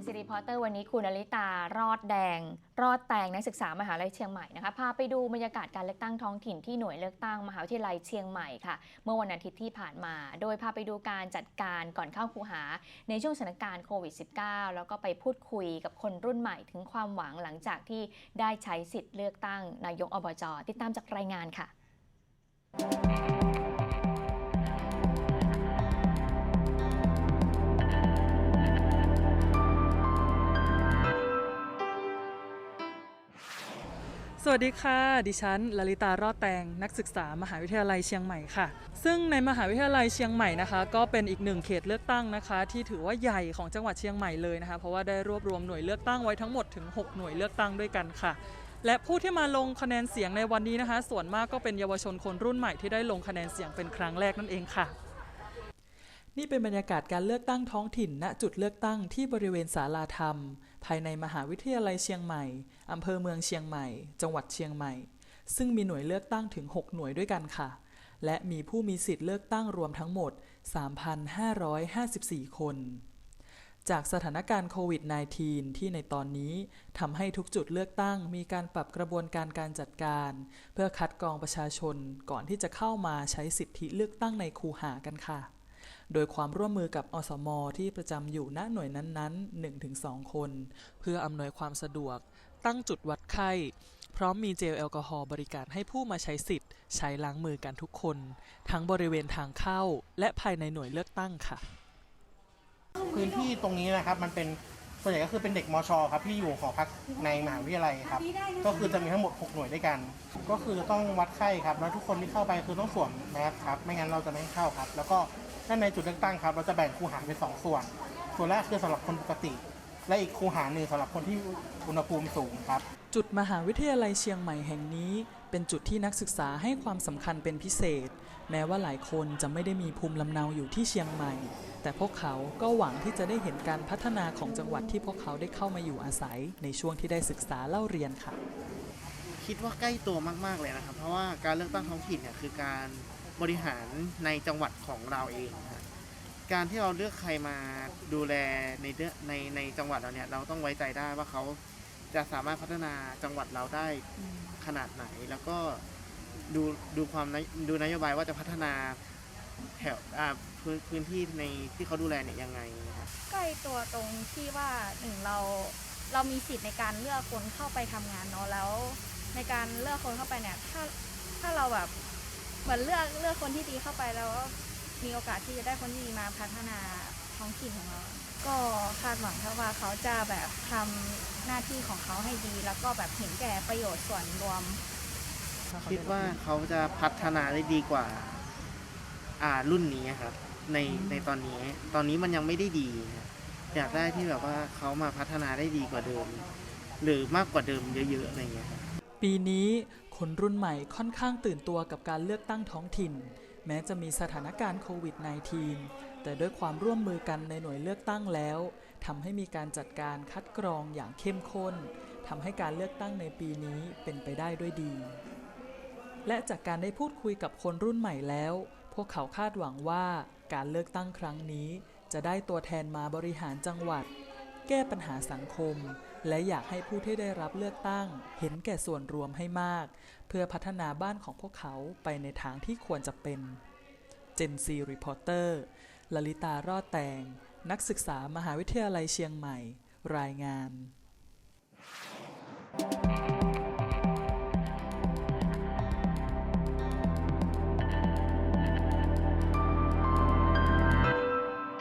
นซีรีพอร์เตอร์วันนี้คุณอลิตารอดแดง รอดแตงนักศึกษามหาลัยเชียงใหม่นะคะพาไปดูบรรยากาศการเลือกตั้งท้องถิ่นที่หน่วยเลือกตั้งมหาวิทยาลัยเชียงใหม่ค่ะ เมื่อวันอาทิตย์ที่ผ่านมา โดยพาไปดูการจัดการก่อนเข้าคูหา ในช่วงสถานการณ์โควิด -19 แล้วก็ไปพูดคุยกับคนรุ่นใหม่ถึงความหวังหลังจากที่ได้ใช้สิทธิ์เลือกตั้งนายกอบจติดตามจากรายงานค่ะ สวัสดีค่ะ ดิฉันลลิตารอดแตง นักศึกษามหาวิทยาลัยเชียงใหม่ค่ะ ซึ่งในมหาวิทยาลัยเชียงใหม่นะคะ ก็เป็นอีกหนึ่งเขตเลือกตั้งนะคะ ที่ถือว่าใหญ่ของจังหวัดเชียงใหม่เลยนะคะ เพราะว่าได้รวบรวมหน่วยเลือกตั้งไว้ทั้งหมดถึง 6 หน่วยเลือกตั้งด้วยกันค่ะ และผู้ที่มาลงคะแนนเสียงในวันนี้นะคะ ส่วนมากก็เป็นเยาวชนคนรุ่นใหม่ที่ได้ลงคะแนนเสียงเป็นครั้งแรกนั่นเองค่ะ นี่เป็นบรรยากาศการเลือกตั้งท้องถิ่นณจุดเลือกตั้งที่บริเวณศาลาธรรม ภายในมหาวิทยาลัยเชียงใหม่ อำเภอเมืองเชียงใหม่ จังหวัดเชียงใหม่ ซึ่งมีหน่วยเลือกตั้งถึง 6 หน่วยด้วยกันค่ะ และมีผู้มีสิทธิ์เลือกตั้งรวมทั้งหมด 3,554 คน จากสถานการณ์โควิด -19 ที่ในตอนนี้ทำให้ทุกจุดเลือกตั้งมีการปรับกระบวนการการจัดการ เพื่อคัดกรองประชาชนก่อนที่จะเข้ามาใช้สิทธิเลือกตั้งในคูหากันค่ะ โดยความร่วมมือกับอสม ที่ประจำอยู่ณหน่วยนั้นๆ 1-2 คน เพื่ออำนวยความสะดวก ตั้งจุดวัดไข้ พร้อมมีเจลแอลกอฮอล์บริการให้ผู้มาใช้สิทธิ์ ใช้ล้างมือกันทุกคน ทั้งบริเวณทางเข้า และภายในหน่วยเลือกตั้งค่ะ พื้นที่ตรงนี้นะครับมันเป็น ส่วนใหญ่ก็คือเป็นเด็กมชครับที่อยู่หอพักในมหาวิทยาลัยครับ ก็คือจะมีทั้งหมด 6 หน่วยด้วยกัน ก็คือต้องวัดไข้ครับ แล้วทุกคนที่เข้าไปคือต้องสวมแมสครับ ไม่งั้นเราจะไม่ให้เข้าครับ แล้วก็ด้านในจุดเลือกตั้งครับ เราจะแบ่งคูหาเป็นสองส่วน ส่วนแรกคือสำหรับคนปกติ และอีกคูหาหนึ่งสำหรับคนที่อุณหภูมิสูงครับ จุดมหาวิทยาลัยเชียงใหม่แห่งนี้ เป็นจุดที่นักศึกษาให้ความสำคัญเป็นพิเศษ แม้ว่าหลายคนจะไม่ได้มีภูมิลำเนาอยู่ที่เชียงใหม่ แต่พวกเขาก็หวังที่จะได้เห็นการพัฒนาของจังหวัดที่พวกเขาได้เข้ามาอยู่อาศัย ในช่วงที่ได้ศึกษาเล่าเรียนค่ะ คิดว่าใกล้ตัวมาก ๆ เลยนะครับ เพราะว่าการเลือกตั้งท้องถิ่นเนี่ยคือการบริหารในจังหวัดของเราเองนะการที่เราเลือกใครมาดูแลในในในจังหวัดเราเนี่ยเราต้องไว้ใจได้ว่าเขา จะสามารถพัฒนาจังหวัดเราได้ขนาดไหน แล้วก็ดูดูความดูนโยบายว่าจะพัฒนาแถวพื้นพื้นที่ในที่เขาดูแลเนี่ยยังไงนะครับใกล้ตัวตรงที่ว่าหนึ่งเราเรามีสิทธิ์ในการเลือกคนเข้าไปทำงานเนาะแล้ว ในการเลือกคนเข้าไปเนี่ยถ้าถ้าเราแบบเหมือนเลือกเลือกคนที่ดีเข้าไปแล้วมีโอกาสที่จะได้คนที่ดีมาพัฒนา ท้องถิ่นของเรา ก็คาดหวังแค่ว่าเขาจะแบบทำหน้าที่ของเขาให้ดี แล้วก็แบบเห็นแก่ประโยชน์ส่วนรวม คิดว่าเขาจะพัฒนาได้ดีกว่า อ่ารุ่นนี้ครับ ในในตอนนี้ ตอนนี้มันยังไม่ได้ดีครับอยากได้ที่แบบว่าเขามาพัฒนาได้ดีกว่าเดิม หรือมากกว่าเดิมเยอะๆอะไรอย่างเงี้ยครับ ปีนี้คนรุ่นใหม่ค่อนข้างตื่นตัวกับการเลือกตั้งท้องถิ่นแม้จะมีสถานการณ์โควิด -19 แต่ด้วยความร่วมมือกันในหน่วยเลือกตั้งแล้วทำให้มีการจัดการคัดกรองอย่างเข้มข้นทำให้การเลือกตั้งในปีนี้เป็นไปได้ด้วยดี และจากการได้พูดคุยกับคนรุ่นใหม่แล้ว พวกเขาคาดหวังว่าการเลือกตั้งครั้งนี้ จะได้ตัวแทนมาบริหารจังหวัด แก้ปัญหาสังคม และอยากให้ผู้ที่ได้รับเลือกตั้ง เห็นแก่ส่วนรวมให้มาก เพื่อพัฒนาบ้านของพวกเขาไปในทางที่ควรจะเป็นเจนซีรีพอร์เตอร์ลลิตารอดแตง นักศึกษามหาวิทยาลัยเชียงใหม่ รายงาน